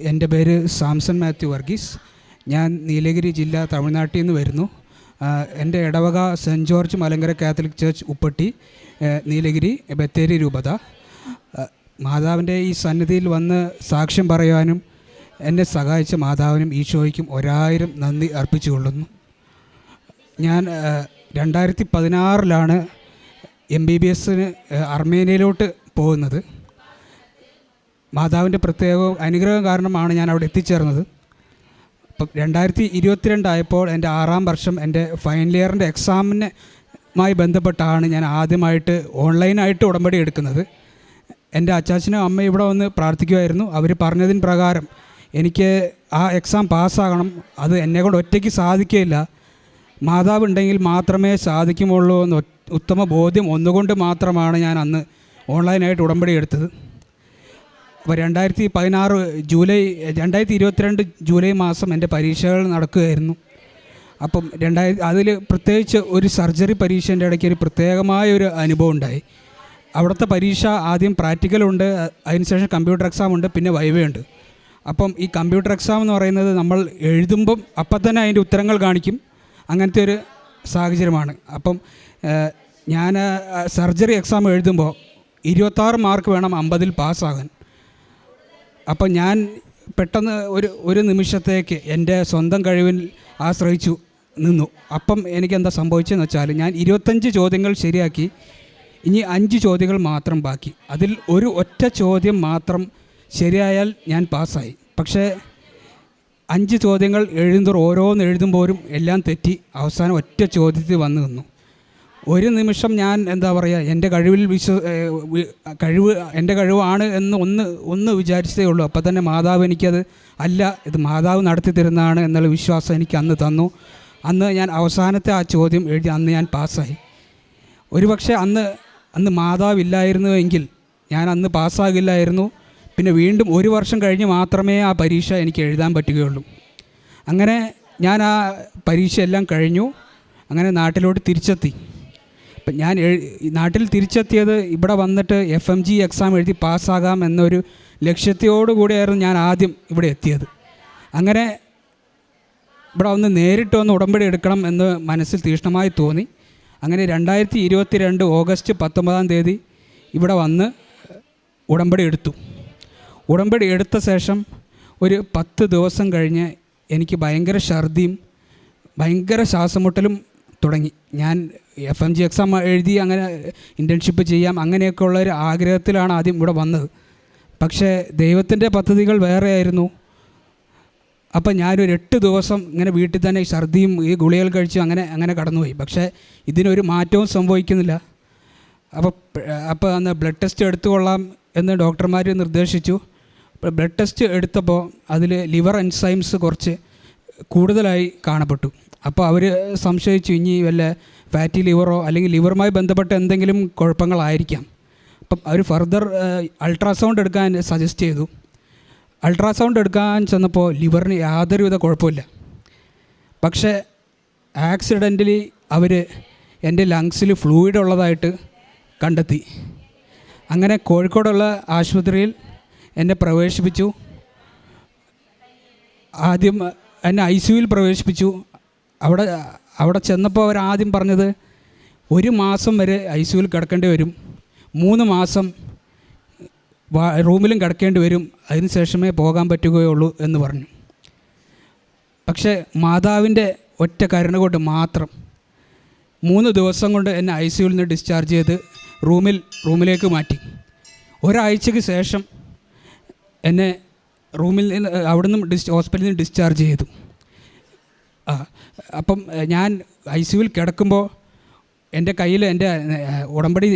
എന്റെ പേര് സാംസൺ മാത്യു വർഗീസ്. ഞാൻ നീലഗിരി ജില്ല തമിഴ്നാട്ടിൽ നിന്ന് വരുന്നു. എന്റെ ഇടവക saint George Malankara Catholic church Uppatti Nilgiri Bathery രൂപത. മാതാവിന്റെ ഈ സന്നിധിയിൽ വന്ന് സാക്ഷ്യം പറയുവാനും എന്നെ സഹായിച്ച മാതാവിനും ഈശോയ്ക്കും ഒരായിരം നന്ദി അർപ്പിച്ചുകൊള്ളുന്നു. ഞാൻ രണ്ടായിരത്തി പതിനാറിലാണ് എം ബി ബി എസിന് അർമേനിയയിലോട്ട് പോകുന്നത്. മാതാവിന്റെ പ്രത്യേക അനുഗ്രഹം കാരണമാണ് ഞാൻ അവിടെ എത്തിച്ചേർന്നത്. അപ്പം രണ്ടായിരത്തി ഇരുപത്തിരണ്ടായപ്പോൾ എന്റെ ആറാം വർഷം എന്റെ ഫൈനൽ ഇയറിന്റെ എക്സാമിന് മായി ബന്ധപ്പെട്ടാണ് ഞാൻ ആദ്യമായിട്ട് ഓൺലൈനായിട്ട് ഉടമ്പടി എടുക്കുന്നത്. എന്റെ അച്ചാച്ചനും അമ്മയും ഇവിടെ വന്ന് പ്രാർത്ഥിക്കുമായിരുന്നു അവർ പറഞ്ഞതിന് പ്രകാരം എനിക്ക് ആ എക്സാം പാസ്സാകണം. അത് എന്നെ കൊണ്ട് ഒറ്റയ്ക്ക് സാധിക്കുകയില്ല. മാതാവ് ഉണ്ടെങ്കിൽ മാത്രമേ സാധിക്കുമുള്ളൂ എന്ന് ഉത്തമ ബോധ്യം ഒന്നുകൊണ്ട് മാത്രമാണ് ഞാൻ അന്ന് ഓൺലൈനായിട്ട് ഉടമ്പടി എടുത്തത്. അപ്പോൾ രണ്ടായിരത്തി പതിനാറ് ജൂലൈ രണ്ടായിരത്തി ഇരുപത്തിരണ്ട് ജൂലൈ മാസം എന്റെ പരീക്ഷകൾ നടക്കുകയായിരുന്നു. അപ്പം രണ്ടായിരത്തി അതിൽ പ്രത്യേകിച്ച് ഒരു സർജറി പരീക്ഷേന്റെ ഇടയ്ക്ക് ഒരു പ്രത്യേകമായ ഒരു അനുഭവം ഉണ്ടായി. അവിടുത്തെ പരീക്ഷ ആദ്യം പ്രാക്ടിക്കലുണ്ട് അതിനുശേഷം കമ്പ്യൂട്ടർ എക്സാം ഉണ്ട് പിന്നെ വൈവയുണ്ട് അപ്പം ഈ കമ്പ്യൂട്ടർ എക്സാം എന്ന് പറയുന്നത് നമ്മൾ എഴുതുമ്പം അപ്പം തന്നെ അതിന്റെ ഉത്തരങ്ങൾ കാണിക്കും. അങ്ങനത്തെ ഒരു സാഹചര്യമാണ്. അപ്പം ഞാൻ സർജറി എക്സാം എഴുതുമ്പോൾ ഇരുപത്താറ് മാർക്ക് വേണം അമ്പതിൽ പാസ്സാകാൻ. അപ്പം ഞാൻ പെട്ടെന്ന് ഒരു ഒരു നിമിഷത്തേക്ക് എന്റെ സ്വന്തം കഴിവിൽ ആശ്രയിച്ചു നിന്നു. അപ്പം എനിക്കെന്താ സംഭവിച്ചതെന്ന് വെച്ചാൽ ഞാൻ ഇരുപത്തഞ്ച് ചോദ്യങ്ങൾ ശരിയാക്കി. ഇനി അഞ്ച് ചോദ്യങ്ങൾ മാത്രം ബാക്കി. അതിൽ ഒരു ഒറ്റ ചോദ്യം മാത്രം ശരിയായാൽ ഞാൻ പാസ്സായി. പക്ഷേ അഞ്ച് ചോദ്യങ്ങൾ എഴുതുമ്പോൾ ഓരോന്ന് എഴുതുമ്പോഴും എല്ലാം തെറ്റി. അവസാനം ഒറ്റ ചോദ്യത്തിൽ വന്നു നിന്നു. ഒരു നിമിഷം ഞാൻ എന്താ പറയുക എന്റെ കഴിവിൽ വിശ്വ കഴിവ് എന്റെ കഴിവാണ് എന്ന് ഒന്ന് ഒന്ന് വിചാരിച്ചതേ ഉള്ളൂ. അപ്പോൾ തന്നെ മാതാവ് എനിക്കത് അല്ല ഇത് മാതാവ് നടത്തി തരുന്നതാണ് എന്നുള്ള വിശ്വാസം എനിക്ക് അന്ന് തന്നു. അന്ന് ഞാൻ അവസാനത്തെ ആ ചോദ്യം എഴുതി അന്ന് ഞാൻ പാസ്സായി. ഒരുപക്ഷെ അന്ന് അന്ന് മാതാവില്ലായിരുന്നുവെങ്കിൽ ഞാൻ അന്ന് പാസ്സാകില്ലായിരുന്നു. പിന്നെ വീണ്ടും ഒരു വർഷം കഴിഞ്ഞ് മാത്രമേ ആ പരീക്ഷ എനിക്ക് എഴുതാൻ പറ്റുകയുള്ളൂ. അങ്ങനെ ഞാൻ ആ പരീക്ഷയെല്ലാം കഴിഞ്ഞു. അങ്ങനെ നാട്ടിലോട്ട് തിരിച്ചെത്തി. അപ്പം ഞാൻ നാട്ടിൽ തിരിച്ചെത്തിയത് ഇവിടെ വന്നിട്ട് എഫ് എം ജി എക്സാം എഴുതി പാസ്സാകാം എന്നൊരു ലക്ഷ്യത്തോടു കൂടിയായിരുന്നു ഞാൻ ആദ്യം ഇവിടെ എത്തിയത്. അങ്ങനെ ഇവിടെ ഒന്ന് നേരിട്ട് ഒന്ന് ഉടമ്പടി എടുക്കണം എന്ന് മനസ്സിൽ തീഷ്ണമായി തോന്നി. അങ്ങനെ രണ്ടായിരത്തി ഇരുപത്തി രണ്ട് ഓഗസ്റ്റ് പത്തൊമ്പതാം തീയതി ഇവിടെ വന്ന് ഉടമ്പടി എടുത്തു. ഉടമ്പടി എടുത്ത ശേഷം ഒരു പത്ത് ദിവസം കഴിഞ്ഞ് എനിക്ക് ഭയങ്കര ഛർദിയും ഭയങ്കര ശ്വാസമുട്ടലും തുടങ്ങി. ഞാൻ എഫ് എം ജി എക്സാം എഴുതി അങ്ങനെ ഇന്റേൺഷിപ്പ് ചെയ്യാം അങ്ങനെയൊക്കെ ഉള്ള ഒരു ആഗ്രഹത്തിലാണ് ആദ്യം ഇവിടെ വന്നത്. പക്ഷേ ദൈവത്തിന്റെ പദ്ധതികൾ വേറെയായിരുന്നു. അപ്പം ഞാനൊരു എട്ട് ദിവസം ഇങ്ങനെ വീട്ടിൽ തന്നെ ഛർദിയും ഈ ഗുളികൾ കഴിച്ചും അങ്ങനെ അങ്ങനെ കടന്നുപോയി. പക്ഷേ ഇതിനൊരു മാറ്റവും സംഭവിക്കുന്നില്ല. അപ്പോൾ അപ്പോൾ അന്ന് ബ്ലഡ് ടെസ്റ്റ് എടുത്തുകൊള്ളാം എന്ന് ഡോക്ടർമാർ നിർദ്ദേശിച്ചു. അപ്പോൾ ബ്ലഡ് ടെസ്റ്റ് എടുത്തപ്പോൾ അതിൽ ലിവർ എൻസൈംസ് കുറച്ച് കൂടുതലായി കാണപ്പെട്ടു. അപ്പോൾ അവർ സംശയിച്ചു ഇനി വല്ല ഫാറ്റി ലിവറോ അല്ലെങ്കിൽ ലിവറുമായി ബന്ധപ്പെട്ട എന്തെങ്കിലും കുഴപ്പങ്ങളായിരിക്കാം. അപ്പം അവർ ഫർദർ അൾട്രാസൗണ്ട് എടുക്കാൻ സജസ്റ്റ് ചെയ്തു. അൾട്രാസൗണ്ട് എടുക്കാൻ ചെന്നപ്പോൾ ലിവറിന് യാതൊരുവിധ കുഴപ്പമില്ല പക്ഷേ ആക്സിഡന്റലി അവർ എന്റെ ലങ്സിൽ ഫ്ലൂയിഡ് ഉള്ളതായിട്ട് കണ്ടെത്തി. അങ്ങനെ കോഴിക്കോടുള്ള ആശുപത്രിയിൽ എന്നെ പ്രവേശിപ്പിച്ചു. ആദ്യം എന്നെ ഐ സിയുയിൽ പ്രവേശിപ്പിച്ചു. അവിടെ അവിടെ ചെന്നപ്പോൾ അവർ ആദ്യം പറഞ്ഞത് ഒരു മാസം വരെ ഐ സിയുവിൽ കിടക്കേണ്ടി വരും. മൂന്ന് മാസം റൂമിലും കിടക്കേണ്ടി വരും. അതിനുശേഷമേ പോകാൻ പറ്റുകയുള്ളൂ എന്ന് പറഞ്ഞു. പക്ഷേ മാതാവിന്റെ ഒറ്റ കരുണ കൊണ്ട് മാത്രം മൂന്ന് ദിവസം കൊണ്ട് എന്നെ ഐ സിയുവിൽ നിന്ന് ഡിസ്ചാർജ് ചെയ്ത് റൂമിൽ റൂമിലേക്ക് മാറ്റി. ഒരാഴ്ചയ്ക്ക് ശേഷം എന്നെ റൂമിൽ നിന്ന് അവിടുന്ന് ഡിസ് ഹോസ്പിറ്റലിൽ നിന്ന് ഡിസ്ചാർജ് ചെയ്തു. അപ്പം ഞാൻ ഐ സിയുവിൽ കിടക്കുമ്പോൾ എന്റെ കയ്യിൽ എന്റെ ഉടമ്പടി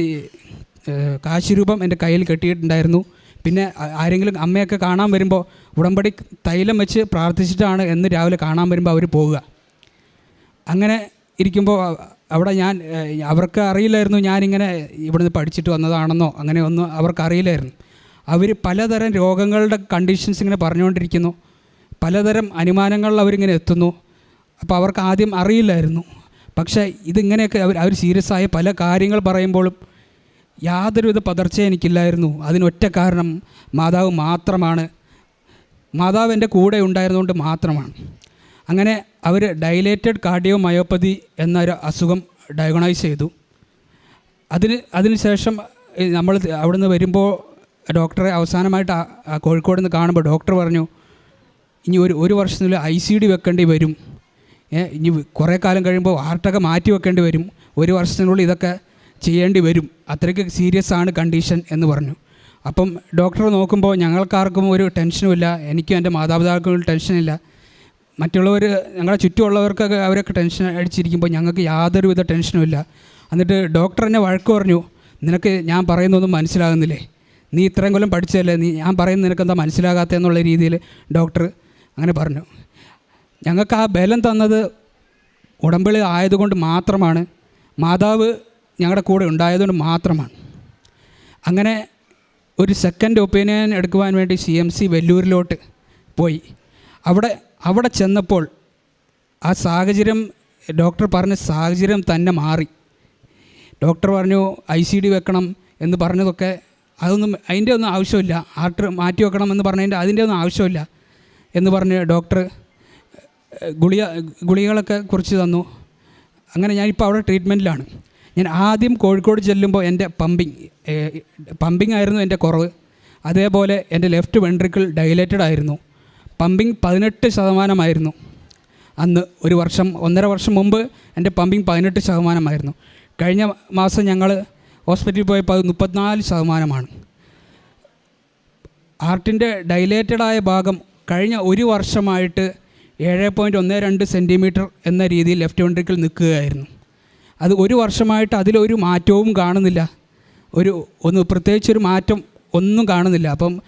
കാശ് രൂപം എന്റെ കയ്യിൽ കെട്ടിയിട്ടുണ്ടായിരുന്നു. പിന്നെ ആരെങ്കിലും അമ്മയൊക്കെ കാണാൻ വരുമ്പോൾ ഉടമ്പടി തൈലം വെച്ച് പ്രാർത്ഥിച്ചിട്ടാണ് എന്ന് രാവിലെ കാണാൻ വരുമ്പോൾ അവർ പോവുക. അങ്ങനെ ഇരിക്കുമ്പോൾ അവിടെ ഞാൻ അവർക്ക് അറിയില്ലായിരുന്നു ഞാനിങ്ങനെ ഇവിടുന്ന് പഠിച്ചിട്ട് വന്നതാണെന്നോ അങ്ങനെ ഒന്നും അവർക്ക് അറിയില്ലായിരുന്നു അവർ പലതരം രോഗങ്ങളുടെ കണ്ടീഷൻസ് ഇങ്ങനെ പറഞ്ഞുകൊണ്ടിരിക്കുന്നു. പലതരം അനുമാനങ്ങളിൽ അവരിങ്ങനെ എത്തുന്നു. അപ്പോൾ അവർക്ക് ആദ്യം അറിയില്ലായിരുന്നു. പക്ഷേ ഇതിങ്ങനെയൊക്കെ അവർ അവർ സീരിയസ് ആയ പല കാര്യങ്ങൾ പറയുമ്പോഴും യാതൊരുവിധ പതർച്ച എനിക്കില്ലായിരുന്നു. അതിനൊറ്റ കാരണം മാതാവ് മാത്രമാണ്. മാതാവ് എന്റെ കൂടെ ഉണ്ടായിരുന്നുകൊണ്ട് മാത്രമാണ്. അങ്ങനെ അവർ ഡൈലേറ്റഡ് കാർഡിയോ മയോപ്പതി എന്നൊരു അസുഖം ഡയഗ്നോസ് ചെയ്തു. അതിന് അതിനുശേഷം നമ്മൾ അവിടുന്ന് വരുമ്പോൾ ഡോക്ടറെ അവസാനമായിട്ട് കോഴിക്കോട് നിന്ന് കാണുമ്പോൾ ഡോക്ടർ പറഞ്ഞു ഇനി ഒരു ഒരു വർഷത്തിനുള്ളിൽ ഐ സി ഡി വെക്കേണ്ടി വരും. ഇനി കുറേ കാലം കഴിയുമ്പോൾ ഹാർട്ടൊക്കെ മാറ്റി വെക്കേണ്ടി വരും. ഒരു വർഷത്തിനുള്ളിൽ ഇതൊക്കെ ചെയ്യേണ്ടി വരും. അത്രയ്ക്ക് സീരിയസ് ആണ് കണ്ടീഷൻ എന്ന് പറഞ്ഞു. അപ്പം ഡോക്ടർ നോക്കുമ്പോൾ ഞങ്ങൾക്കാർക്കും ഒരു ടെൻഷനുമില്ല എനിക്കും എന്റെ മാതാപിതാക്കൾക്കും ഒരു ടെൻഷനില്ല മറ്റുള്ളവർ ഞങ്ങളുടെ ചുറ്റുമുള്ളവർക്കൊക്കെ അവരൊക്കെ ടെൻഷൻ അടിച്ചിരിക്കുമ്പോൾ ഞങ്ങൾക്ക് യാതൊരുവിധ ടെൻഷനുമില്ല എന്നിട്ട് ഡോക്ടർ എന്നെ വഴക്ക് പറഞ്ഞു നിനക്ക് ഞാൻ പറയുന്നതൊന്നും മനസ്സിലാകുന്നില്ലേ? നീ ഇത്രയും കൊല്ലം പഠിച്ചതല്ലേ? നീ ഞാൻ പറയുന്ന നിനക്കെന്താ മനസ്സിലാകാത്ത എന്നുള്ള രീതിയിൽ ഡോക്ടർ അങ്ങനെ പറഞ്ഞു. ഞങ്ങൾക്ക് ആ ബലം തന്നത് ഉടമ്പളി ആയതുകൊണ്ട് മാത്രമാണ്. മാതാവ് ഞങ്ങളുടെ കൂടെ ഉണ്ടായതുകൊണ്ട് മാത്രമാണ്. അങ്ങനെ ഒരു സെക്കൻഡ് ഒപ്പീനിയൻ എടുക്കുവാൻ വേണ്ടി സി എം സി വെല്ലൂരിലോട്ട് പോയി. അവിടെ അവിടെ ചെന്നപ്പോൾ ആ സാഹചര്യം ഡോക്ടർ പറഞ്ഞ സാഹചര്യം തന്നെ മാറി. ഡോക്ടർ പറഞ്ഞു ഐ സി ഡി വെക്കണം എന്ന് പറഞ്ഞതൊക്കെ അതൊന്നും അതിന്റെ ഒന്നും ആവശ്യമില്ല. ആർട്ട് മാറ്റി വെക്കണം എന്ന് പറഞ്ഞതിന്റെ അതിന്റെ ഒന്നും ആവശ്യമില്ല എന്ന് പറഞ്ഞ് ഡോക്ടർ ഗുളിക ഗുളികകളൊക്കെ കുറിച്ച് തന്നു. അങ്ങനെ ഞാനിപ്പോൾ അവിടെ ട്രീറ്റ്മെന്റിലാണ് ഞാൻ ആദ്യം കോഴിക്കോട് ചെല്ലുമ്പോൾ എന്റെ പമ്പിങ് പമ്പിങ് ആയിരുന്നു എന്റെ കുറവ്. അതേപോലെ എന്റെ ലെഫ്റ്റ് വെൻട്രിക്കിൾ ഡൈലേറ്റഡ് ആയിരുന്നു. പമ്പിങ് പതിനെട്ട് ശതമാനമായിരുന്നു. അന്ന് ഒരു വർഷം ഒന്നര വർഷം മുമ്പ് എന്റെ പമ്പിങ് പതിനെട്ട് ശതമാനമായിരുന്നു. കഴിഞ്ഞ മാസം ഞങ്ങൾ ഹോസ്പിറ്റലിൽ പോയപ്പോൾ അത് മുപ്പത്തിനാല് ശതമാനമാണ്. ഹാർട്ടിന്റെ ഡൈലേറ്റഡ് ആയ ഭാഗം കഴിഞ്ഞ ഒരു വർഷമായിട്ട് ഏഴ് പോയിന്റ് ഒന്ന് രണ്ട് സെന്റിമീറ്റർ എന്ന രീതിയിൽ ലെഫ്റ്റ് വെൻട്രിക്കിൾ നിൽക്കുകയായിരുന്നു. അത് ഒരു വർഷമായിട്ട് അതിലൊരു മാറ്റവും കാണുന്നില്ല. ഒരു ഒന്ന് പ്രത്യേകിച്ചൊരു മാറ്റം ഒന്നും കാണുന്നില്ല. അപ്പം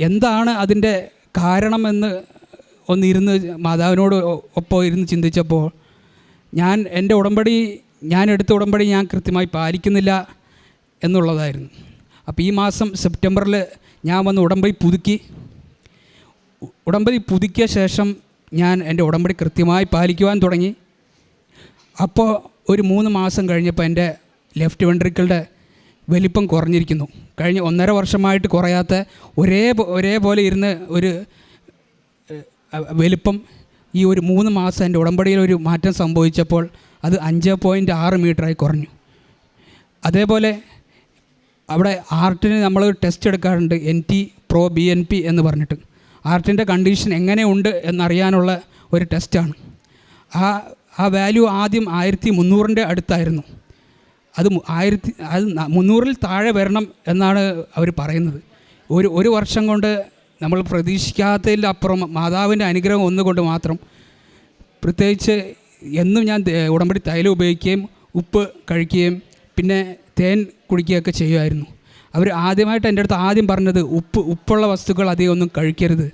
എന്താണ് അതിന്റെ കാരണമെന്ന് ഒന്നിരുന്ന് മാതാവിനോട് ഒപ്പം ഇരുന്ന് ചിന്തിച്ചപ്പോൾ ഞാൻ എന്റെ ഉടമ്പടി ഞാൻ എടുത്ത ഉടമ്പടി ഞാൻ കൃത്യമായി പാലിക്കുന്നില്ല എന്നുള്ളതായിരുന്നു. അപ്പോൾ ഈ മാസം സെപ്റ്റംബറിൽ ഞാൻ വന്ന് ഉടമ്പടി പുതുക്കി. ഉടമ്പടി പുതുക്കിയ ശേഷം ഞാൻ എന്റെ ഉടമ്പടി കൃത്യമായി പാലിക്കുവാൻ തുടങ്ങി. അപ്പോൾ ഒരു മൂന്ന് മാസം കഴിഞ്ഞപ്പോൾ എന്റെ ലെഫ്റ്റ് വെൻട്രിക്കിളുടെ വലിപ്പം കുറഞ്ഞിരിക്കുന്നു. കഴിഞ്ഞ ഒന്നര വർഷമായിട്ട് കുറയാത്ത ഒരേ ഒരേപോലെ ഇരുന്ന് ഒരു വലിപ്പം ഈ ഒരു മൂന്ന് മാസം എന്റെ ഉടമ്പടിയിൽ ഒരു മാറ്റം സംഭവിച്ചപ്പോൾ അത് അഞ്ച് പോയിന്റ് ആറ് മീറ്ററായി കുറഞ്ഞു. അതേപോലെ അവിടെ ആർട്ടിന് നമ്മൾ ടെസ്റ്റ് എടുക്കാറുണ്ട് N T pro B N P എന്ന് പറഞ്ഞിട്ട്. ആർട്ടിന്റെ കണ്ടീഷൻ എങ്ങനെയുണ്ട് എന്നറിയാനുള്ള ഒരു ടെസ്റ്റാണ്. ആ ആ വാല്യൂ ആദ്യം ആയിരത്തി മുന്നൂറിന്റെ അടുത്തായിരുന്നു. അത് ആയിരത്തി അത് മുന്നൂറിൽ താഴെ വരണം എന്നാണ് അവർ പറയുന്നത്. ഒരു ഒരു വർഷം കൊണ്ട് നമ്മൾ പ്രതീക്ഷിക്കാത്തതിന്റെ അപ്പുറം മാതാവിന്റെ അനുഗ്രഹം ഒന്നുകൊണ്ട് മാത്രം പ്രത്യേകിച്ച് എന്നും ഞാൻ ഉടമ്പടി തൈലം ഉപയോഗിക്കുകയും ഉപ്പ് കഴിക്കുകയും പിന്നെ തേൻ കുടിക്കുകയൊക്കെ ചെയ്യുമായിരുന്നു. അവർ ആദ്യമായിട്ട് എന്റെ അടുത്ത് ആദ്യം പറഞ്ഞത് ഉപ്പ് ഉപ്പുള്ള വസ്തുക്കൾ അധികം ഒന്നും കഴിക്കരുത്.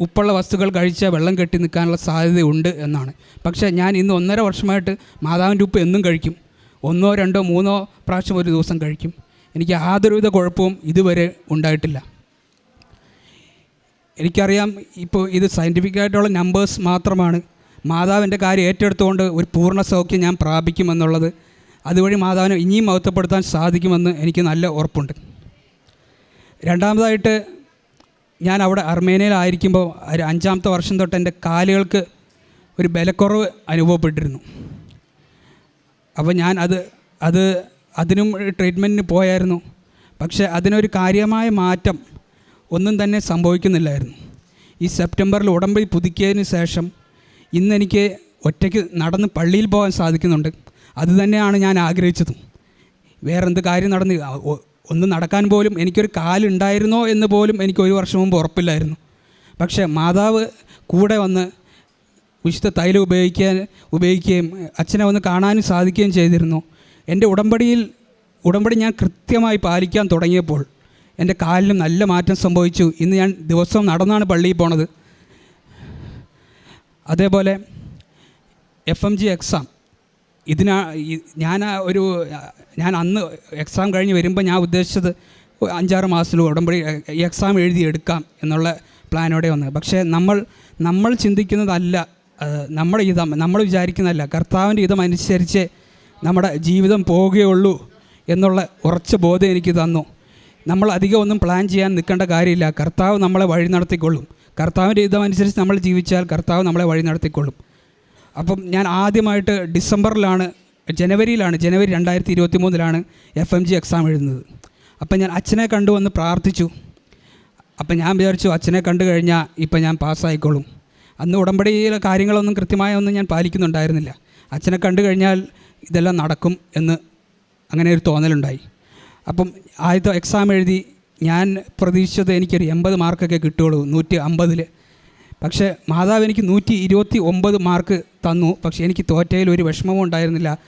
ഉപ്പുള്ള വസ്തുക്കൾ കഴിച്ചാൽ വെള്ളം കെട്ടി നിൽക്കാനുള്ള സാധ്യതയുണ്ട് എന്നാണ്. പക്ഷേ ഞാൻ ഇന്ന് ഒന്നര വർഷമായിട്ട് മാതാവിന്റെ ഉപ്പ് എന്നും കഴിക്കും. ഒന്നോ രണ്ടോ മൂന്നോ പ്രാവശ്യം ഒരു ദിവസം കഴിക്കും. എനിക്ക് യാതൊരുവിധ കുഴപ്പവും ഇതുവരെ ഉണ്ടായിട്ടില്ല. എനിക്കറിയാം ഇപ്പോൾ ഇത് സയന്റിഫിക്കായിട്ടുള്ള നമ്പേഴ്സ് മാത്രമാണ്. മാതാവിന്റെ കാര്യം ഏറ്റെടുത്തുകൊണ്ട് ഒരു പൂർണ സൗഖ്യം ഞാൻ പ്രാപിക്കുമെന്നുള്ളത് അതുവഴി മാതാവിനെ ഇനിയും മഹത്വപ്പെടുത്താൻ സാധിക്കുമെന്ന് എനിക്ക് നല്ല ഉറപ്പുണ്ട്. രണ്ടാമതായിട്ട് ഞാൻ അവിടെ അർമേനിയയിലായിരിക്കുമ്പോൾ ഒരു അഞ്ചാമത്തെ വർഷം തൊട്ട് എന്റെ കാലുകൾക്ക് ഒരു ബലക്കുറവ് അനുഭവപ്പെട്ടിരുന്നു. അപ്പോൾ ഞാൻ അത് അത് അതിനും ട്രീറ്റ്മെന്റിന് പോയായിരുന്നു. പക്ഷേ അതിനൊരു കാര്യമായ മാറ്റം ഒന്നും തന്നെ സംഭവിക്കുന്നില്ലായിരുന്നു. ഈ സെപ്റ്റംബറിൽ ഉടമ്പടി പുതുക്കിയതിന് ശേഷം ഇന്നെനിക്ക് ഒറ്റയ്ക്ക് നടന്ന് പള്ളിയിൽ പോകാൻ സാധിക്കുന്നുണ്ട്. അത് തന്നെയാണ് ഞാൻ ആഗ്രഹിച്ചതും. വേറെന്ത് കാര്യം നടന്ന് ഒന്ന് നടക്കാൻ പോലും എനിക്കൊരു കാലുണ്ടായിരുന്നോ എന്ന് പോലും എനിക്ക് ഒരു വർഷം മുമ്പ് ഉറപ്പില്ലായിരുന്നു. പക്ഷേ മാതാവ് കൂടെ വന്ന് വിശുദ്ധ തൈലം ഉപയോഗിക്കാൻ ഉപയോഗിക്കുകയും അച്ഛനെ ഒന്ന് കാണാനും സാധിക്കുകയും ചെയ്തിരുന്നു. എന്റെ ഉടമ്പടിയിൽ ഉടമ്പടി ഞാൻ കൃത്യമായി പാലിക്കാൻ തുടങ്ങിയപ്പോൾ എന്റെ കാലിനും നല്ല മാറ്റം സംഭവിച്ചു. ഇന്ന് ഞാൻ ദിവസവും നടന്നാണ് പള്ളിയിൽ പോണത്. അതേപോലെ എഫ് എം ജി എക്സാം. ഇതിനാ ഞാൻ ഒരു ഞാൻ അന്ന് എക്സാം കഴിഞ്ഞ് വരുമ്പോൾ ഞാൻ ഉദ്ദേശിച്ചത് അഞ്ചാറ് മാസത്തിൽ ഉടമ്പടി ഈ എക്സാം എഴുതി എടുക്കാം എന്നുള്ള പ്ലാനോടെ വന്നത്. പക്ഷേ നമ്മൾ നമ്മൾ ചിന്തിക്കുന്നതല്ല. നമ്മുടെ ഹിതം നമ്മൾ വിചാരിക്കുന്നതല്ല. കർത്താവിന്റെ ഹിതം അനുസരിച്ച് നമ്മുടെ ജീവിതം പോവുകയുള്ളൂ എന്നുള്ള ഉറച്ച ബോധം എനിക്ക് തന്നു. നമ്മൾ അധികം ഒന്നും പ്ലാൻ ചെയ്യാൻ നിൽക്കേണ്ട കാര്യമില്ല. കർത്താവ് നമ്മളെ വഴി നടത്തിക്കൊള്ളും. കർത്താവിന്റെ ഇതമനുസരിച്ച് നമ്മൾ ജീവിച്ചാൽ കർത്താവ് നമ്മളെ വഴി നടത്തിക്കൊള്ളും. അപ്പം ഞാൻ ആദ്യമായിട്ട് ഡിസംബറിലാണ് ജനുവരിയിലാണ് ജനുവരി രണ്ടായിരത്തി ഇരുപത്തി മൂന്നിലാണ് എഫ് എം ജി എക്സാം എഴുതുന്നത്. അപ്പം ഞാൻ അച്ഛനെ കണ്ടു വന്ന് പ്രാർത്ഥിച്ചു. അപ്പം ഞാൻ വിചാരിച്ചു അച്ഛനെ കണ്ടു കഴിഞ്ഞാൽ ഇപ്പം ഞാൻ പാസ്സായിക്കോളും. അന്ന് ഉടമ്പടിയിലെ കാര്യങ്ങളൊന്നും കൃത്യമായ ഒന്നും ഞാൻ പാലിക്കുന്നുണ്ടായിരുന്നില്ല. അച്ഛനെ കണ്ടു കഴിഞ്ഞാൽ ഇതെല്ലാം നടക്കും എന്ന് അങ്ങനെ ഒരു തോന്നലുണ്ടായി. അപ്പം ആദ്യത്തെ എക്സാം എഴുതി ഞാൻ പ്രതീക്ഷിച്ചത് എനിക്കൊരു എൺപത് മാർക്കൊക്കെ കിട്ടുകയുള്ളൂ നൂറ്റി അമ്പതിൽ പക്ഷേ മാതാവ് എനിക്ക് നൂറ്റി ഇരുപത്തി ഒമ്പത് മാർക്ക് തന്നു. പക്ഷേ എനിക്ക് തോറ്റയിൽ ഒരു വിഷമവും ഉണ്ടായിരുന്നില്ല.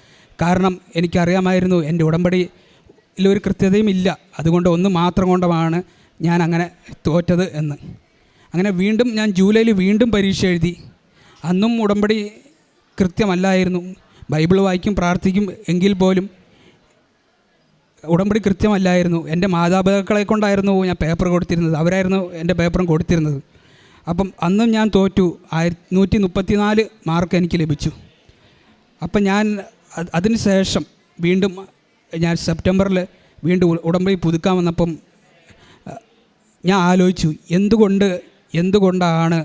കാരണം എനിക്കറിയാമായിരുന്നു എന്റെ ഉടമ്പടിയിൽ ഒരു കൃത്യതയും ഇല്ല. അതുകൊണ്ട് ഒന്ന് മാത്രം കൊണ്ടുമാണ് ഞാൻ അങ്ങനെ തോറ്റത് എന്ന്. അങ്ങനെ വീണ്ടും ഞാൻ ജൂലൈയിൽ വീണ്ടും പരീക്ഷ എഴുതി. അന്നും ഉടമ്പടി കൃത്യമല്ലായിരുന്നു. ബൈബിൾ വായിക്കും പ്രാർത്ഥിക്കും എങ്കിൽ പോലും ഉടമ്പടി കൃത്യമല്ലായിരുന്നു. എന്റെ മാതാപിതാക്കളെ കൊണ്ടായിരുന്നു ഞാൻ പേപ്പർ കൊടുത്തിരുന്നത്. അവരായിരുന്നു എന്റെ പേപ്പറും കൊടുത്തിരുന്നത്. അപ്പം അന്നും ഞാൻ തോറ്റു. ആയിരത്തി നൂറ്റി മുപ്പത്തിനാല് മാർക്ക് എനിക്ക് ലഭിച്ചു. അപ്പം ഞാൻ അത് അതിന് ശേഷം വീണ്ടും ഞാൻ സെപ്റ്റംബറിൽ വീണ്ടും ഉടമ്പടി പുതുക്കാൻ വന്നപ്പം ഞാൻ ആലോചിച്ചു എന്തുകൊണ്ട് എന്തുകൊണ്ടാണ്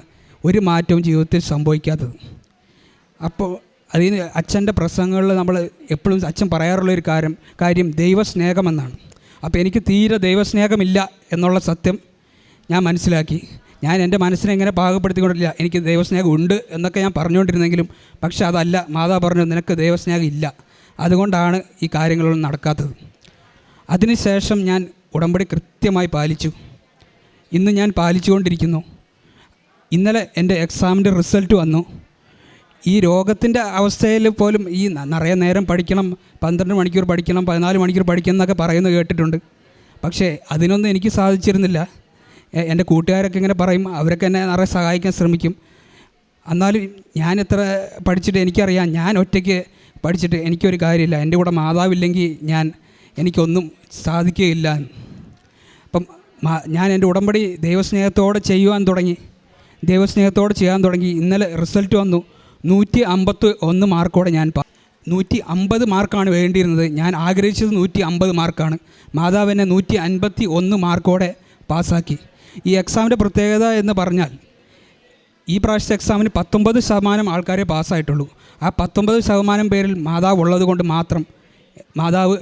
ഒരു മാറ്റവും ജീവിതത്തിൽ സംഭവിക്കാത്തത്? അപ്പോൾ അതിന് അച്ഛന്റെ പ്രസംഗങ്ങളിൽ നമ്മൾ എപ്പോഴും അച്ഛൻ പറയാറുള്ള ഒരു കാര്യം കാര്യം ദൈവസ്നേഹമെന്നാണ് അപ്പോൾ എനിക്ക് തീരെ ദൈവസ്നേഹമില്ല എന്നുള്ള സത്യം ഞാൻ മനസ്സിലാക്കി. ഞാൻ എന്റെ മനസ്സിനെ ഇങ്ങനെ പാകപ്പെടുത്തിക്കൊണ്ടില്ല. എനിക്ക് ദൈവസ്നേഹം ഉണ്ട് എന്നൊക്കെ ഞാൻ പറഞ്ഞുകൊണ്ടിരുന്നെങ്കിലും പക്ഷേ അതല്ല. മാതാ പറഞ്ഞു നിനക്ക് ദൈവസ്നേഹം ഇല്ല. അതുകൊണ്ടാണ് ഈ കാര്യങ്ങളൊന്നും നടക്കാത്തത്. അതിനുശേഷം ഞാൻ ഉടമ്പടി കൃത്യമായി പാലിച്ചു. ഇന്ന് ഞാൻ പാലിച്ചുകൊണ്ടിരിക്കുന്നു. ഇന്നലെ എന്റെ എക്സാമിന്റെ റിസൾട്ട് വന്നു. ഈ രോഗത്തിന്റെ അവസ്ഥയിൽ പോലും ഈ നിറയെ നേരം പഠിക്കണം പന്ത്രണ്ട് മണിക്കൂർ പഠിക്കണം പതിനാല് മണിക്കൂർ പഠിക്കണം എന്നൊക്കെ പറയുന്നത് കേട്ടിട്ടുണ്ട്. പക്ഷേ അതിനൊന്നും എനിക്ക് സാധിച്ചിരുന്നില്ല. എന്റെ കൂട്ടുകാരൊക്കെ ഇങ്ങനെ പറയും അവരൊക്കെ എന്നെ നിറയെ സഹായിക്കാൻ ശ്രമിക്കും. എന്നാലും ഞാൻ എത്ര പഠിച്ചിട്ട് എനിക്കറിയാം ഞാൻ ഒറ്റയ്ക്ക് പഠിച്ചിട്ട് എനിക്കൊരു കാര്യമില്ല. എന്റെ കൂടെ മാതാവില്ലെങ്കിൽ ഞാൻ എനിക്കൊന്നും സാധിക്കുകയില്ല. അപ്പം ഞാൻ എന്റെ ഉടമ്പടി ദൈവസ്നേഹത്തോടെ ചെയ്യുവാൻ തുടങ്ങി. ദൈവസ്നേഹത്തോടെ ചെയ്യാൻ തുടങ്ങി. ഇന്നലെ റിസൾട്ട് വന്നു. നൂറ്റി അമ്പത്തി ഒന്ന് മാർക്കോടെ ഞാൻ പാ നൂറ്റി അമ്പത് മാർക്കാണ് വേണ്ടിയിരുന്നത്. ഞാൻ ആഗ്രഹിച്ചത് നൂറ്റി അമ്പത് മാർക്കാണ്. മാതാവ് എന്നെ നൂറ്റി അൻപത്തി ഒന്ന് മാർക്കോടെ പാസ്സാക്കി. ഈ എക്സാമിന്റെ പ്രത്യേകത എന്ന് പറഞ്ഞാൽ ഈ പ്രാവശ്യത്തെ എക്സാമിന് പത്തൊമ്പത് ശതമാനം ആൾക്കാരെ പാസ്സായിട്ടുള്ളൂ. ആ പത്തൊമ്പത് ശതമാനം പേരിൽ മാതാവ് ഉള്ളത് കൊണ്ട് മാത്രം മാതാവ്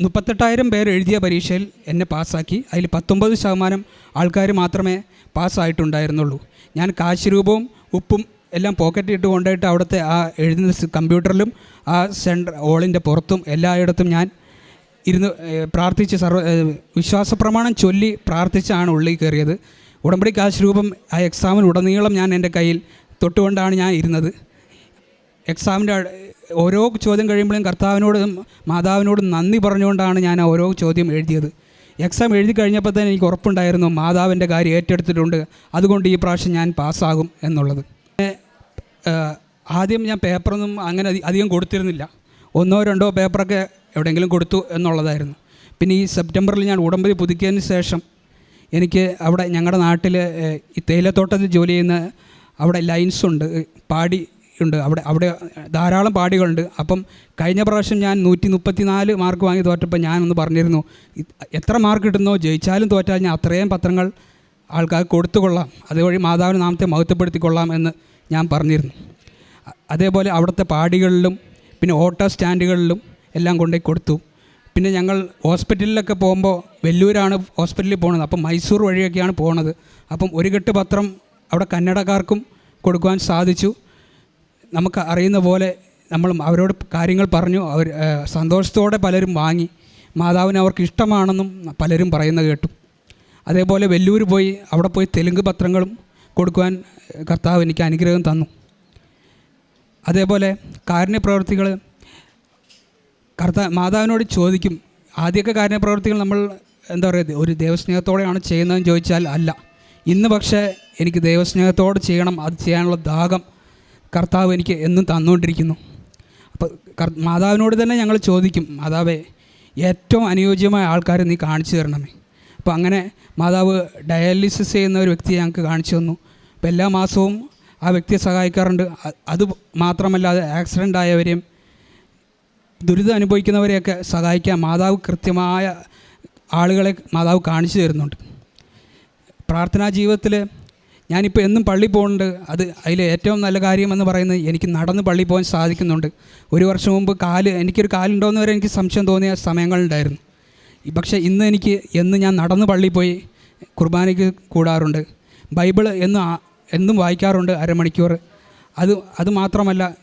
മുപ്പത്തെട്ടായിരം പേർ എഴുതിയ പരീക്ഷയിൽ എന്നെ പാസ്സാക്കി. അതിൽ പത്തൊമ്പത് ശതമാനം ആൾക്കാർ മാത്രമേ പാസ്സായിട്ടുണ്ടായിരുന്നുള്ളൂ. ഞാൻ കാശ് രൂപവും ഉപ്പും എല്ലാം പോക്കറ്റ് ഇട്ട് കൊണ്ടുപോയിട്ട് അവിടുത്തെ ആ എഴുതുന്ന കമ്പ്യൂട്ടറിലും ആ സെന്റർ ഹോളിന്റെ പുറത്തും എല്ലായിടത്തും ഞാൻ ഇരുന്ന് പ്രാർത്ഥിച്ച് സർവ വിശ്വാസ പ്രമാണം ചൊല്ലി പ്രാർത്ഥിച്ചാണ് ഉള്ളിൽ കയറിയത്. ഉടമ്പടി കാശ് രൂപം ആ എക്സാമിന് ഉടനീളം ഞാൻ എന്റെ കയ്യിൽ തൊട്ടുകൊണ്ടാണ് ഞാൻ ഇരുന്നത്. എക്സാമിന്റെ ഓരോ ചോദ്യം കഴിയുമ്പോഴും കർത്താവിനോടും മാതാവിനോടും നന്ദി പറഞ്ഞുകൊണ്ടാണ് ഞാൻ ഓരോ ചോദ്യം എഴുതിയത്. എക്സാം എഴുതി കഴിഞ്ഞപ്പോൾ തന്നെ എനിക്ക് ഉറപ്പുണ്ടായിരുന്നു മാതാവിന്റെ കാര്യം ഏറ്റെടുത്തിട്ടുണ്ട് അതുകൊണ്ട് ഈ പ്രാവശ്യം ഞാൻ പാസ്സാകും എന്നുള്ളത്. ആദ്യം ഞാൻ പേപ്പറൊന്നും അങ്ങനെ അധികം കൊടുത്തിരുന്നില്ല. ഒന്നോ രണ്ടോ പേപ്പറൊക്കെ എവിടെയെങ്കിലും കൊടുത്തു എന്നുള്ളതായിരുന്നു. പിന്നെ ഈ സെപ്റ്റംബറിൽ ഞാൻ ഉടമ്പടി പുതുക്കിയതിന് ശേഷം എനിക്ക് അവിടെ ഞങ്ങളുടെ നാട്ടിൽ ഈ തേയിലത്തോട്ടത്തിൽ ജോലി ചെയ്യുന്ന അവിടെ ലൈൻസ് ഉണ്ട് പാടി ഉണ്ട്. അവിടെ അവിടെ ധാരാളം പാടികളുണ്ട്. അപ്പം കഴിഞ്ഞ പ്രാവശ്യം ഞാൻ നൂറ്റി മുപ്പത്തി നാല് മാർക്ക് വാങ്ങി തോറ്റപ്പോൾ ഞാനൊന്ന് പറഞ്ഞിരുന്നു എത്ര മാർക്ക് കിട്ടുന്നോ? ജയിച്ചാലും തോറ്റാൽ ഞാൻ അത്രയും പത്രങ്ങൾ ആൾക്കാർക്ക് കൊടുത്തുകൊള്ളാം അതുവഴി മാതാവിന് നാമത്തെ മഹത്വപ്പെടുത്തിക്കൊള്ളാം എന്ന് ഞാൻ പറഞ്ഞിരുന്നു. അതേപോലെ അവിടുത്തെ പാടികളിലും പിന്നെ ഓട്ടോ സ്റ്റാൻഡുകളിലും എല്ലാം കൊണ്ടുപോയി കൊടുത്തു. പിന്നെ ഞങ്ങൾ ഹോസ്പിറ്റലിലൊക്കെ പോകുമ്പോൾ വെല്ലൂരാണ് ഹോസ്പിറ്റലിൽ പോകുന്നത് അപ്പം മൈസൂർ വഴിയൊക്കെയാണ് പോകുന്നത് അപ്പം ഒരു കെട്ട് പത്രം അവിടെ കന്നഡക്കാർക്കും കൊടുക്കുവാൻ സാധിച്ചു. നമുക്ക് അറിയുന്ന പോലെ നമ്മൾ അവരോട് കാര്യങ്ങൾ പറഞ്ഞു. അവർ സന്തോഷത്തോടെ പലരും വാങ്ങി. മാതാവിന് അവർക്ക് ഇഷ്ടമാണെന്നും പലരും പറയുന്നത് കേട്ടു. അതേപോലെ വെല്ലൂർ പോയി അവിടെ പോയി തെലുങ്ക് പത്രങ്ങളും കൊടുക്കുവാൻ കർത്താവ് എനിക്ക് അനുഗ്രഹം തന്നു. അതേപോലെ കാരുണ്യ പ്രവർത്തികൾ കർത്താ മാതാവിനോട് ചോദിക്കും. ആദ്യമൊക്കെ കാരുണ്യപ്രവർത്തികൾ നമ്മൾ എന്താ പറയുക ഒരു ദൈവസ്നേഹത്തോടെയാണ് ചെയ്യുന്നതെന്ന് ചോദിച്ചാൽ അല്ല. ഇന്ന് പക്ഷേ എനിക്ക് ദൈവസ്നേഹത്തോട് ചെയ്യണം അത് ചെയ്യാനുള്ള ദാഹം കർത്താവ് എനിക്ക് എന്നും തന്നുകൊണ്ടിരിക്കുന്നു. അപ്പോൾ മാതാവിനോട് തന്നെ ഞങ്ങൾ ചോദിക്കും മാതാവേ ഏറ്റവും അനുയോജ്യമായ ആൾക്കാരെ നീ കാണിച്ചു തരണമേ. അപ്പോൾ അങ്ങനെ മാതാവ് ഡയാലിസിസ് ചെയ്യുന്ന ഒരു വ്യക്തിയെ ഞങ്ങൾക്ക് കാണിച്ചു തന്നു. അപ്പോൾ എല്ലാ മാസവും ആ വ്യക്തിയെ സഹായിക്കാറുണ്ട്. അത് മാത്രമല്ലാതെ ആക്സിഡന്റ് ആയവരെയും ദുരിതം അനുഭവിക്കുന്നവരെയൊക്കെ സഹായിക്കാൻ മാതാവ് കൃത്യമായ ആളുകളെ മാതാവ് കാണിച്ചു തരുന്നുണ്ട്. പ്രാർത്ഥനാ ജീവിതത്തിൽ ഞാനിപ്പോൾ എന്നും പള്ളി പോകുന്നുണ്ട്. അത് അതിൽ ഏറ്റവും നല്ല കാര്യമെന്ന് പറയുന്നത് എനിക്ക് നടന്ന് പള്ളി പോകാൻ സാധിക്കുന്നുണ്ട്. ഒരു വർഷം മുമ്പ് കാൽ എനിക്കൊരു കാലുണ്ടോയെന്ന് വരെ എനിക്ക് സംശയം തോന്നിയ സമയങ്ങളുണ്ടായിരുന്നു. പക്ഷേ ഇന്ന് എനിക്ക് എന്ന് ഞാൻ നടന്ന് പള്ളി പോയി കുർബാനയ്ക്ക് കൂടാറുണ്ട്. ബൈബിൾ എന്നും എന്നും വായിക്കാറുണ്ട് അരമണിക്കൂർ. അത് അത് മാത്രമല്ല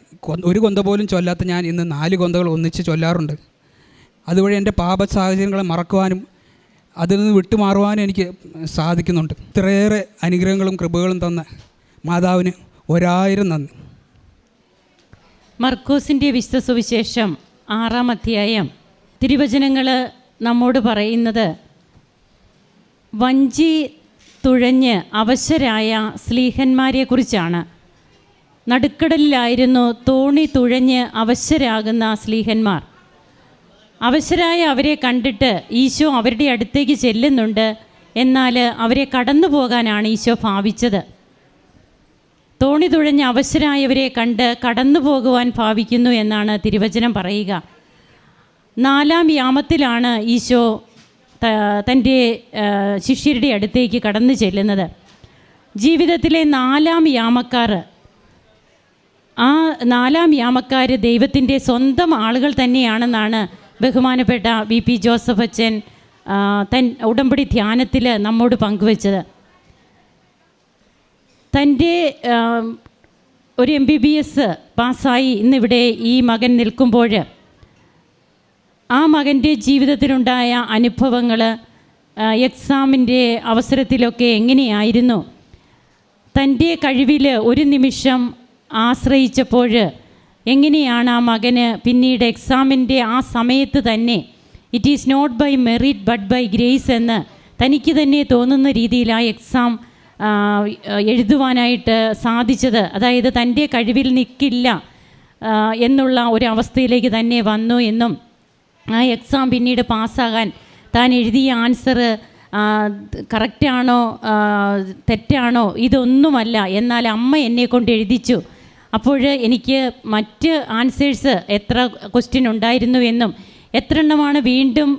ഒരു കൊന്ത പോലും ചൊല്ലാത്ത ഞാൻ ഇന്ന് നാല് കൊന്തകൾ ഒന്നിച്ച് ചൊല്ലാറുണ്ട്. അതുവഴി എന്റെ പാപ സാഹചര്യങ്ങളെ മറക്കുവാനും അതിൽ നിന്ന് വിട്ടുമാറുവാനും എനിക്ക് സാധിക്കുന്നുണ്ട്. ഇത്രയേറെ അനുഗ്രഹങ്ങളും കൃപകളും തന്ന മാതാവിന് ഒരായിരം നന്ദി. മർക്കോസിന്റെ വിശുദ്ധ സുവിശേഷം ആറാം അധ്യായം. തിരുവചനങ്ങൾ നമ്മോട് പറയുന്നത് വഞ്ചി തുഴഞ്ഞ് അവശരായ സ്ലീഹന്മാരെക്കുറിച്ചാണ്. നടുക്കടലിലായിരുന്നു തോണി തുഴഞ്ഞ് അവശരാകുന്ന സ്ലീഹന്മാർ അവശരായ അവരെ കണ്ടിട്ട് ഈശോ അവരുടെ അടുത്തേക്ക് ചെല്ലുന്നുണ്ട്. എന്നാൽ അവരെ കടന്നു പോകാനാണ് ഈശോ ഭാവിച്ചത്. തോണി തുഴഞ്ഞ് അവശരായവരെ കണ്ട് കടന്നു പോകുവാൻ ഭാവിക്കുന്നു എന്നാണ് തിരുവചനം പറയുക. നാലാം യാമത്തിലാണ് ഈശോ തന്റെ ശിഷ്യരുടെ അടുത്തേക്ക് കടന്നു ചെല്ലുന്നത്. ജീവിതത്തിലെ നാലാം യാമക്കാർ ആ നാലാം യാമക്കാർ ദൈവത്തിന്റെ സ്വന്തം ആളുകൾ തന്നെയാണെന്നാണ് ബഹുമാനപ്പെട്ട വി പി ജോസഫ് അച്ഛൻ തൻ ഉടമ്പടി ധ്യാനത്തിൽ നമ്മോട് പങ്കുവച്ചത്. തന്റെ ഒരു എം ബി ബി എസ് പാസ്സായി ഇന്നിവിടെ ഈ മകൻ നിൽക്കുമ്പോൾ ആ മകന്റെ ജീവിതത്തിലുണ്ടായ അനുഭവങ്ങൾ എക്സാമിന്റെ അവസരത്തിലൊക്കെ എങ്ങനെയായിരുന്നു? തന്റെ കഴിവിൽ ഒരു നിമിഷം ആശ്രയിച്ചപ്പോൾ എങ്ങനെയാണ് ആ മകന് പിന്നീട് എക്സാമിന്റെ ആ സമയത്ത് തന്നെ it is not by merit but by grace എന്ന് തനിക്ക് തന്നെ തോന്നുന്ന രീതിയിൽ ആ എക്സാം എഴുതുവാനായിട്ട് സാധിച്ചത്. അതായത് തന്റെ കഴിവിൽ നിൽക്കില്ല എന്നുള്ള ഒരു അവസ്ഥയിലേക്ക് തന്നെ വന്നു എന്നും ആ എക്സാം പിന്നീട് പാസ്സാകാൻ താൻ എഴുതിയ ആൻസർ കറക്റ്റാണോ തെറ്റാണോ ഇതൊന്നുമല്ല. എന്നാൽ അമ്മ എന്നെ കൊണ്ട് എഴുതിച്ചു. അപ്പോൾ എനിക്ക് മറ്റ് ആൻസേഴ്സ് എത്ര ക്വസ്റ്റ്യൻ ഉണ്ടായിരുന്നു എന്നും എത്ര എണ്ണമാണ് വീണ്ടും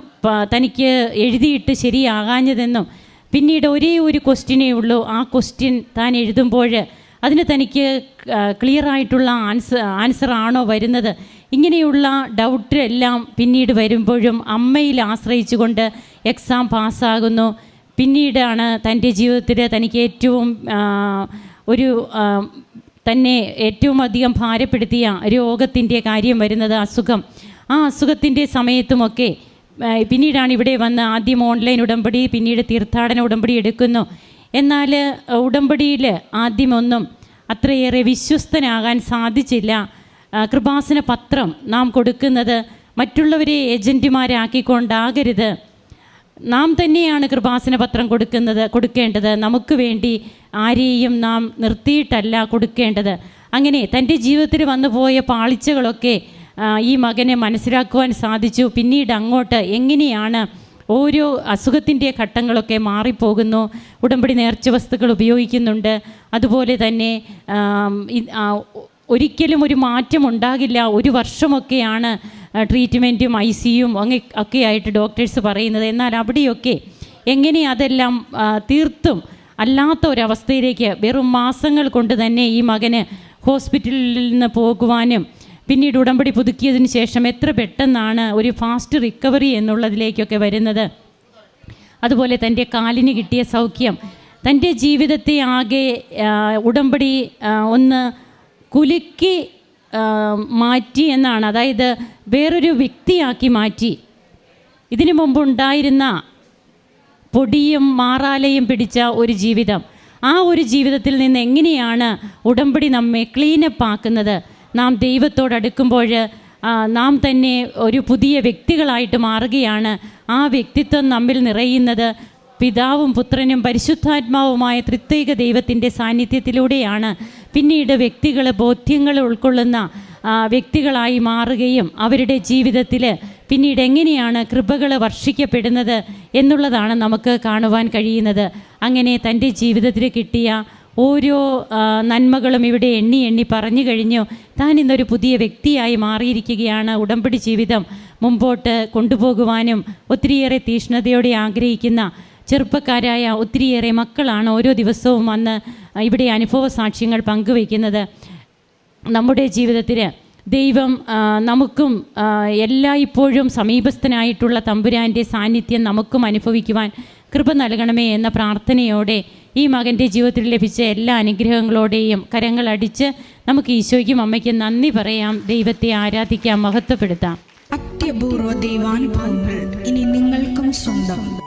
തനിക്ക് എഴുതിയിട്ട് ശരിയാകാഞ്ഞതെന്നും പിന്നീട് ഒരേ ഒരു ക്വസ്റ്റ്യനേ ഉള്ളൂ. ആ ക്വസ്റ്റ്യൻ താൻ എഴുതുമ്പോൾ അതിന് തനിക്ക് ക്ലിയർ ആയിട്ടുള്ള ആൻസർ ആണോ വരുന്നത്? ഇങ്ങനെയുള്ള ഡൗട്ട് എല്ലാം പിന്നീട് വരുമ്പോഴും അമ്മയിൽ ആശ്രയിച്ചുകൊണ്ട് എക്സാം പാസ്സാകുന്നു. പിന്നീടാണ് തന്റെ ജീവിതത്തിൽ തനിക്ക് ഏറ്റവും ഒരു തന്നെ ഏറ്റവും അധികം ഭാരപ്പെടുത്തിയ രോഗത്തിന്റെ കാര്യം വരുന്നത് അസുഖം. ആ അസുഖത്തിന്റെ സമയത്തുമൊക്കെ പിന്നീടാണ് ഇവിടെ വന്ന് ആദ്യം ഓൺലൈൻ ഉടമ്പടി പിന്നീട് തീർത്ഥാടന ഉടമ്പടി എടുക്കുന്നു. എന്നാൽ ഉടമ്പടിയിൽ ആദ്യമൊന്നും അത്രയേറെ വിശ്വസ്തനാകാൻ സാധിച്ചില്ല. കൃപാസന പത്രം നാം കൊടുക്കുന്നത് മറ്റുള്ളവരെ ഏജന്റുമാരാക്കിക്കൊണ്ടാകരുത് നാം തന്നെയാണ് കൃപാസന പത്രം കൊടുക്കുന്നത് കൊടുക്കേണ്ടത്. നമുക്ക് വേണ്ടി ആരെയും നാം നിർത്തിയിട്ടല്ല കൊടുക്കേണ്ടത്. അങ്ങനെ തന്റെ ജീവിതത്തിൽ വന്നു പോയ പാളിച്ചകളൊക്കെ ഈ മകനെ മനസ്സിലാക്കുവാൻ സാധിച്ചു. പിന്നീട് അങ്ങോട്ട് എങ്ങനെയാണ് ഓരോ അസുഖത്തിന്റെ ഘട്ടങ്ങളൊക്കെ മാറിപ്പോകുന്നു. ഉടമ്പടി നേർച്ച വസ്തുക്കൾ ഉപയോഗിക്കുന്നുണ്ട്. അതുപോലെ തന്നെ ഒരിക്കലും ഒരു മാറ്റം ഉണ്ടാകില്ല ഒരു വർഷമൊക്കെയാണ് ട്രീറ്റ്മെന്റും ഐ സിയും അങ്ങ് ഒക്കെ ആയിട്ട് ഡോക്ടേഴ്സ് പറയുന്നത്. എന്നാൽ അവിടെയൊക്കെ എങ്ങനെ അതെല്ലാം തീർത്തും അല്ലാത്ത ഒരവസ്ഥയിലേക്ക് വെറും മാസങ്ങൾ കൊണ്ട് തന്നെ ഈ മകന് ഹോസ്പിറ്റലിൽ നിന്ന് പോകുവാനും പിന്നീട് ഉടമ്പടി പുതുക്കിയതിന് ശേഷം എത്ര പെട്ടെന്നാണ് ഒരു ഫാസ്റ്റ് റിക്കവറി എന്നുള്ളതിലേക്കൊക്കെ വരുന്നത്. അതുപോലെ തന്റെ കാലിന് കിട്ടിയ സൗഖ്യം തന്റെ ജീവിതത്തെ ആകെ ഉടമ്പടി ഒന്ന് കുലുക്കി മാറ്റി എന്നാണ്. അതായത് വേറൊരു വ്യക്തിയാക്കി മാറ്റി. ഇതിനു മുമ്പുണ്ടായിരുന്ന പൊടിയും മാറാലയും പിടിച്ച ഒരു ജീവിതം. ആ ഒരു ജീവിതത്തിൽ നിന്ന് എങ്ങനെയാണ് ഉടമ്പടി നമ്മെ ക്ലീനപ്പ് ആക്കുന്നത്? നാം ദൈവത്തോട് അടുക്കുമ്പോൾ നാം തന്നെ ഒരു പുതിയ വ്യക്തികളായിട്ട് മാറുകയാണ് ആ വ്യക്തിത്വം നമ്മിൽ നിറയുന്നത്. പിതാവും പുത്രനും പരിശുദ്ധാത്മാവുമായ ത്രിത്വൈക ദൈവത്തിന്റെ സാന്നിധ്യത്തിലൂടെയാണ് പിന്നീട് വ്യക്തികൾ ബോധ്യങ്ങൾ ഉൾക്കൊള്ളുന്ന വ്യക്തികളായി മാറുകയും അവരുടെ ജീവിതത്തിൽ പിന്നീട് എങ്ങനെയാണ് കൃപകൾ വർഷിക്കപ്പെടുന്നത് എന്നുള്ളതാണ് നമുക്ക് കാണുവാൻ കഴിയുന്നത്. അങ്ങനെ തന്റെ ജീവിതത്തിൽ കിട്ടിയ ഓരോ നന്മകളും ഇവിടെ എണ്ണി എണ്ണി പറഞ്ഞു കഴിഞ്ഞു. താൻ ഇന്നൊരു പുതിയ വ്യക്തിയായി മാറിയിരിക്കുകയാണ്. ഉടമ്പടി ജീവിതം മുമ്പോട്ട് കൊണ്ടുപോകുവാനും ഒത്തിരിയേറെ തീഷ്ണതയോടെ ആഗ്രഹിക്കുന്ന ചെറുപ്പക്കാരായ ഒത്തിരിയേറെ മക്കളാണ് ഓരോ ദിവസവും വന്ന് ഇവിടെ അനുഭവ സാക്ഷ്യങ്ങൾ പങ്കുവയ്ക്കുന്നത്. നമ്മുടെ ജീവിതത്തിൽ ദൈവം നമുക്കും എല്ലായ്പ്പോഴും സമീപസ്ഥനായിട്ടുള്ള തമ്പുരാന്റെ സാന്നിധ്യം നമുക്കും അനുഭവിക്കുവാൻ കൃപ നൽകണമേ എന്ന പ്രാർത്ഥനയോടെ ഈ മകന്റെ ജീവിതത്തിൽ ലഭിച്ച എല്ലാ അനുഗ്രഹങ്ങളോടെയും കരങ്ങളടിച്ച് നമുക്ക് ഈശോയ്ക്കും അമ്മയ്ക്കും നന്ദി പറയാം. ദൈവത്തെ ആരാധിക്കാം മഹത്വപ്പെടുത്താം. അത്യപൂർവ ദൈവാനുഭവങ്ങൾ ഇനി നിങ്ങൾക്കും സ്വന്തം.